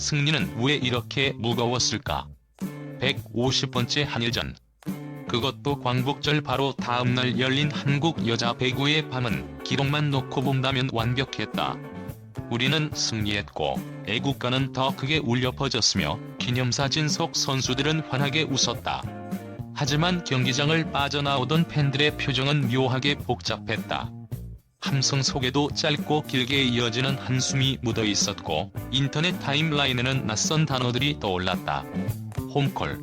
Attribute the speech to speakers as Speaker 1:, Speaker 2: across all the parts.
Speaker 1: 승리는 왜 이렇게 무거웠을까? 150번째 한일전. 그것도 광복절 바로 다음날 열린 한국 여자 배구의 밤은 기록만 놓고 본다면 완벽했다. 우리는 승리했고 애국가는 더 크게 울려 퍼졌으며 기념사진 속 선수들은 환하게 웃었다. 하지만 경기장을 빠져나오던 팬들의 표정은 묘하게 복잡했다. 함성 속에도 짧고 길게 이어지는 한숨이 묻어 있었고 인터넷 타임라인에는 낯선 단어들이 떠올랐다. 홈콜.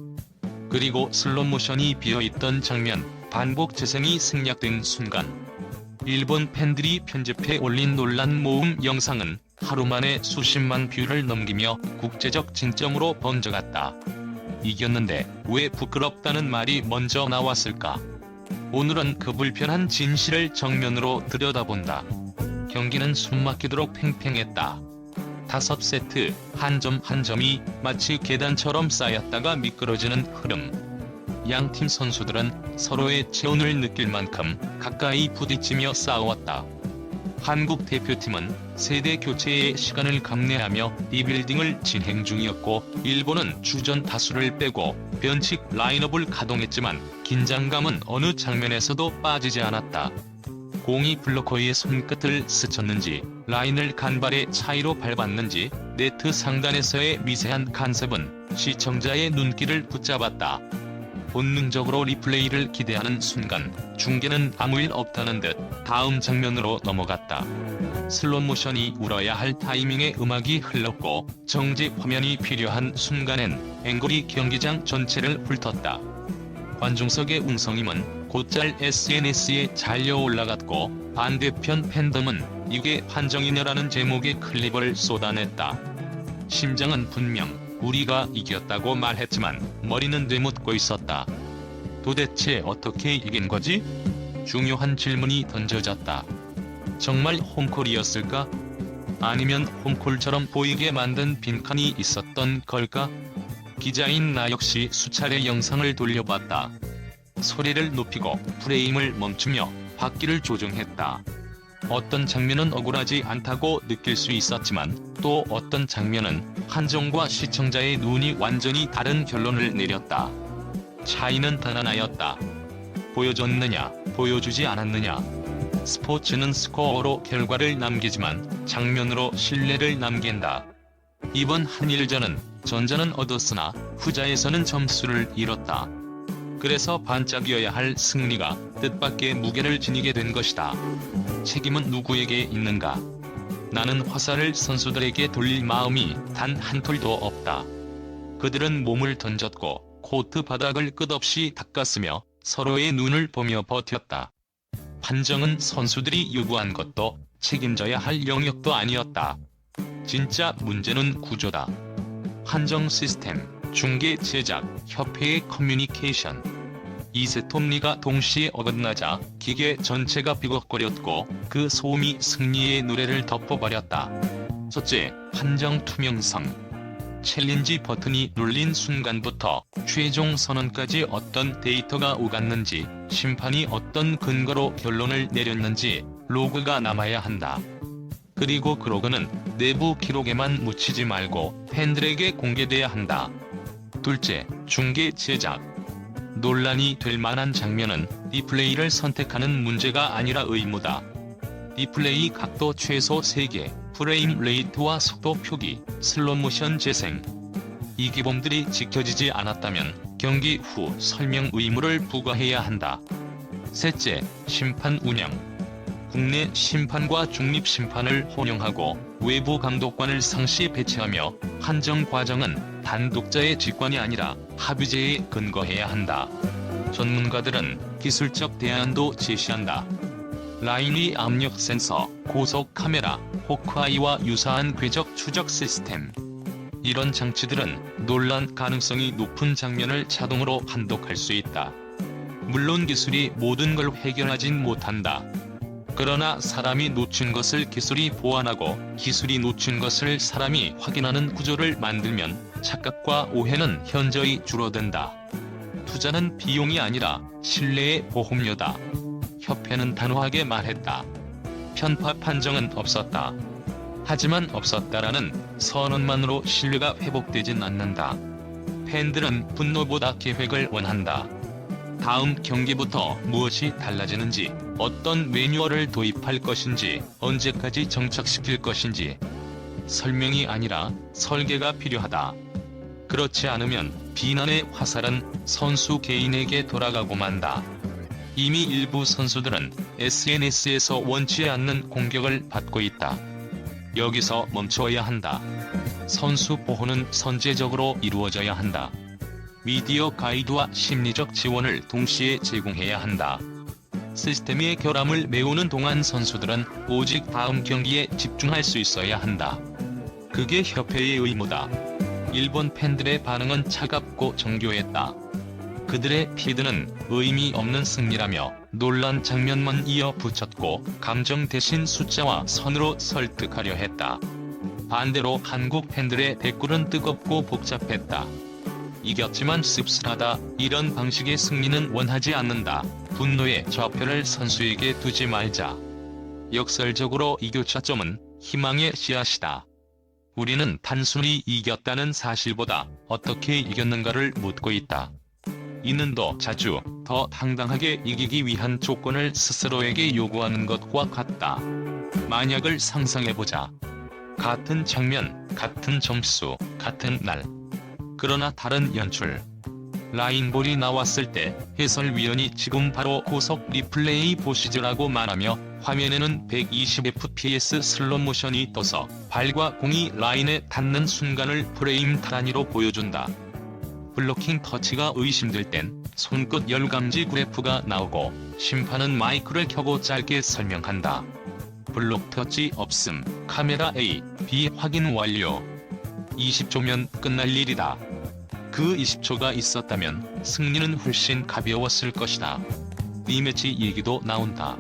Speaker 1: 그리고 슬롯모션이 비어있던 장면, 반복 재생이 생략된 순간. 일본 팬들이 편집해 올린 논란 모음 영상은 하루 만에 수십만 뷰를 넘기며 국제적 진점으로 번져갔다. 이겼는데 왜 부끄럽다는 말이 먼저 나왔을까? 오늘은 그 불편한 진실을 정면으로 들여다본다. 경기는 숨막히도록 팽팽했다. 다섯 세트, 한 점 한 점이 마치 계단처럼 쌓였다가 미끄러지는 흐름. 양 팀 선수들은 서로의 체온을 느낄 만큼 가까이 부딪히며 싸웠다. 한국 대표팀은 세대 교체의 시간을 감내하며 리빌딩을 진행 중이었고 일본은 주전 다수를 빼고 변칙 라인업을 가동했지만 긴장감은 어느 장면에서도 빠지지 않았다. 공이 블로커의 손끝을 스쳤는지 라인을 간발의 차이로 밟았는지 네트 상단에서의 미세한 간섭은 시청자의 눈길을 붙잡았다. 본능적으로 리플레이를 기대하는 순간 중계는 아무 일 없다는 듯 다음 장면으로 넘어갔다. 슬롯모션이 울어야 할 타이밍에 음악이 흘렀고 정지 화면이 필요한 순간엔 앵글이 경기장 전체를 훑었다. 관중석의 웅성임은 곧잘 SNS에 잘려 올라갔고 반대편 팬덤은 이게 판정이냐라는 제목의 클립을 쏟아냈다. 심장은 분명 우리가 이겼다고 말했지만 머리는 되묻고 있었다. 도대체 어떻게 이긴 거지? 중요한 질문이 던져졌다. 정말 홈콜이었을까? 아니면 홈콜처럼 보이게 만든 빈칸이 있었던 걸까? 기자인 나 역시 수차례 영상을 돌려봤다. 소리를 높이고 프레임을 멈추며 바퀴를 조정했다. 어떤 장면은 억울하지 않다고 느낄 수 있었지만 또 어떤 장면은 한정과 시청자의 눈이 완전히 다른 결론을 내렸다. 차이는 단 하나였다. 보여줬느냐, 보여주지 않았느냐. 스포츠는 스코어로 결과를 남기지만 장면으로 신뢰를 남긴다. 이번 한일전은 전자는 얻었으나 후자에서는 점수를 잃었다. 그래서 반짝여야 할 승리가 뜻밖의 무게를 지니게 된 것이다. 책임은 누구에게 있는가? 나는 화살을 선수들에게 돌릴 마음이 단 한 톨도 없다. 그들은 몸을 던졌고 코트 바닥을 끝없이 닦았으며 서로의 눈을 보며 버텼다. 판정은 선수들이 요구한 것도 책임져야 할 영역도 아니었다. 진짜 문제는 구조다. 판정 시스템, 중계 제작, 협회의 커뮤니케이션. 이세 톱니가 동시에 어긋나자 기계 전체가 비걱거렸고 그 소음이 승리의 노래를 덮어버렸다. 첫째, 판정 투명성. 챌린지 버튼이 눌린 순간부터 최종 선언까지 어떤 데이터가 오갔는지 심판이 어떤 근거로 결론을 내렸는지 로그가 남아야 한다. 그리고 그 로그는 내부 기록에만 묻히지 말고 팬들에게 공개돼야 한다. 둘째, 중계 제작. 논란이 될 만한 장면은 리플레이를 선택하는 문제가 아니라 의무다. 리플레이 각도 최소 3개, 프레임 레이트와 속도 표기, 슬롯모션 재생. 이 기본들이 지켜지지 않았다면 경기 후 설명 의무를 부과해야 한다. 셋째, 심판 운영. 국내 심판과 중립 심판을 혼용하고 외부 감독관을 상시 배치하며 판정 과정은 단독자의 직관이 아니라 합의제에 근거해야 한다. 전문가들은 기술적 대안도 제시한다. 라인위 압력 센서, 고속 카메라, 호크아이와 유사한 궤적 추적 시스템. 이런 장치들은 논란 가능성이 높은 장면을 자동으로 판독할 수 있다. 물론 기술이 모든 걸 해결하진 못한다. 그러나 사람이 놓친 것을 기술이 보완하고 기술이 놓친 것을 사람이 확인하는 구조를 만들면 착각과 오해는 현저히 줄어든다. 투자는 비용이 아니라 신뢰의 보험료다. 협회는 단호하게 말했다. 편파 판정은 없었다. 하지만 없었다라는 선언만으로 신뢰가 회복되진 않는다. 팬들은 분노보다 계획을 원한다. 다음 경기부터 무엇이 달라지는지, 어떤 매뉴얼을 도입할 것인지, 언제까지 정착시킬 것인지 설명이 아니라 설계가 필요하다. 그렇지 않으면 비난의 화살은 선수 개인에게 돌아가고 만다. 이미 일부 선수들은 SNS에서 원치 않는 공격을 받고 있다. 여기서 멈춰야 한다. 선수 보호는 선제적으로 이루어져야 한다. 미디어 가이드와 심리적 지원을 동시에 제공해야 한다. 시스템의 결함을 메우는 동안 선수들은 오직 다음 경기에 집중할 수 있어야 한다. 그게 협회의 의무다. 일본 팬들의 반응은 차갑고 정교했다. 그들의 피드는 의미 없는 승리라며 논란 장면만 이어 붙였고 감정 대신 숫자와 선으로 설득하려 했다. 반대로 한국 팬들의 댓글은 뜨겁고 복잡했다. 이겼지만 씁쓸하다. 이런 방식의 승리는 원하지 않는다. 분노의 좌표를 선수에게 두지 말자. 역설적으로 이 교차점은 희망의 씨앗이다. 우리는 단순히 이겼다는 사실보다 어떻게 이겼는가를 묻고 있다. 이는 더 자주, 더 당당하게 이기기 위한 조건을 스스로에게 요구하는 것과 같다. 만약을 상상해보자. 같은 장면, 같은 점수, 같은 날. 그러나 다른 연출. 라인볼이 나왔을 때 해설위원이 지금 바로 고속 리플레이 보시죠라고 말하며 화면에는 120fps 슬롯 모션이 떠서 발과 공이 라인에 닿는 순간을 프레임 단위로 보여준다. 블로킹 터치가 의심될 땐 손끝 열감지 그래프가 나오고 심판은 마이크를 켜고 짧게 설명한다. 블록 터치 없음, 카메라 A, B 확인 완료. 20초면 끝날 일이다. 그 20초가 있었다면 승리는 훨씬 가벼웠을 것이다. 리매치 얘기도 나온다.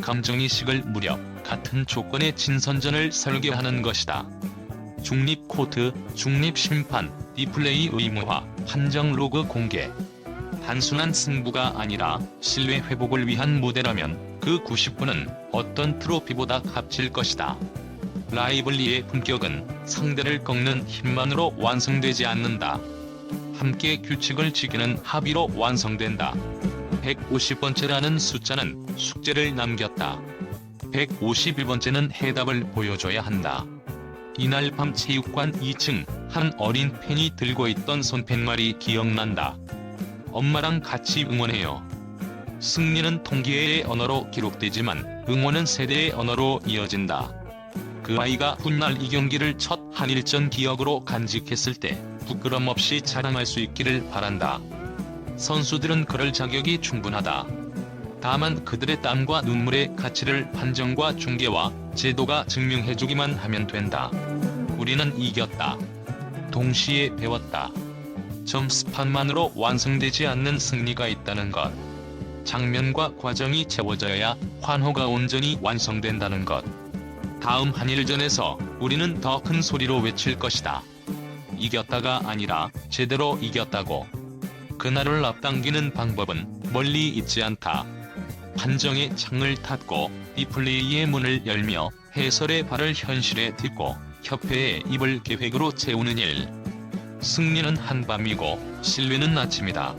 Speaker 1: 감정이식을 무려 같은 조건의 진선전을 설계하는 것이다. 중립 코트, 중립 심판, 리플레이 의무화, 판정 로그 공개. 단순한 승부가 아니라 신뢰 회복을 위한 무대라면 그 90분은 어떤 트로피보다 값질 것이다. 라이벌리의 품격은 상대를 꺾는 힘만으로 완성되지 않는다. 함께 규칙을 지키는 합의로 완성된다. 150번째라는 숫자는 숙제를 남겼다. 151번째는 해답을 보여줘야 한다. 이날 밤 체육관 2층 한 어린 팬이 들고 있던 손팻말이 기억난다. 엄마랑 같이 응원해요. 승리는 통계의 언어로 기록되지만 응원은 세대의 언어로 이어진다. 그 아이가 훗날 이 경기를 첫 한일전 기억으로 간직했을 때 부끄럼 없이 자랑할 수 있기를 바란다. 선수들은 그럴 자격이 충분하다. 다만 그들의 땀과 눈물의 가치를 판정과 중계와 제도가 증명해주기만 하면 된다. 우리는 이겼다. 동시에 배웠다. 점수판만으로 완성되지 않는 승리가 있다는 것. 장면과 과정이 채워져야 환호가 온전히 완성된다는 것. 다음 한일전에서 우리는 더 큰 소리로 외칠 것이다. 이겼다가 아니라 제대로 이겼다고. 그날을 앞당기는 방법은 멀리 있지 않다. 판정의 창을 닫고 리플레이의 문을 열며 해설의 발을 현실에 딛고 협회의 입을 계획으로 채우는 일. 승리는 한밤이고 신뢰는 아침이다.